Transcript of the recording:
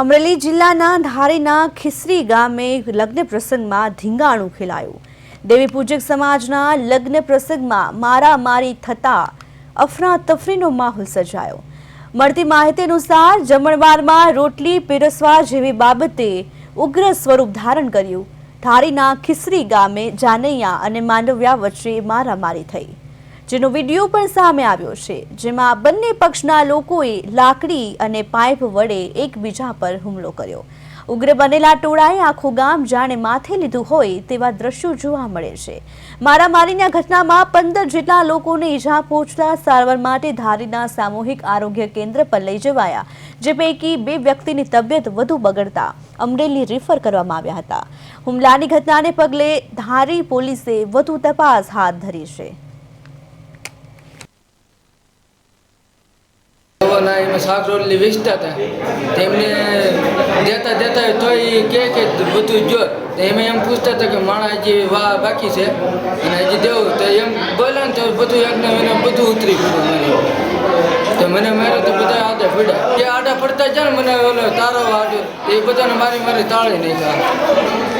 અમરેલી જિલ્લાના ધારીના ખિસરી ગામે લગ્ન પ્રસંગમાં ધીંગાણું ખેલાયું. દેવી પૂજક સમાજના લગ્ન પ્રસંગમાં મારામારી થતા અફરાતફરીનો માહોલ સર્જાયો. મળતી માહિતી અનુસાર જમણવારમાં રોટલી પીરસવા જેવી બાબતે ઉગ્ર સ્વરૂપ ધારણ કર્યું. ધારીના ખિસરી ગામે જાનૈયા અને માંડવ્યા વચ્ચે મારામારી થઈ. જેનો વીડિયો પણ સામે આવ્યો છે, જેમાં બંને પક્ષના લોકોએ લાકડી અને પાઇપ વડે એકબીજા પર હુમલો કર્યો. ઉગ્ર બનેલા ટોળાએ આખું ગામ જાણે માથે લીધું હોય તેવા દ્રશ્યો જોવા મળે છે. મારામારીના ઘટનામાં પંદર જેટલા લોકોને ઈજા પહોંચતા સારવાર માટે ધારીના સામૂહિક આરોગ્ય કેન્દ્ર પર લઈ જવાયા, જે પૈકી બે વ્યક્તિની તબિયત વધુ બગડતા અમરેલી રિફર કરવામાં આવ્યા હતા. હુમલાની ઘટનાને પગલે ધારી પોલીસે વધુ તપાસ હાથ ધરી છે. ના એમાં શાક રોટલી વેચતા હતા. તેમને દેતા દેતા તો એ કે બધું જો. તો એમાં એમ પૂછતા હતા કે માણા હજી વાહ બાકી છે. અને હજી દેવું, તો એમ બોલ્યા ને તો બધું એકને એને બધું ઉતરી ગયું મને. તો મને મારે તો બધા આડા પડ્યા. જે આડા પડતા જાય ને મને ઓલો તારો આડ્યો એ બધાને મારી મારી તાળી નાખ્યા.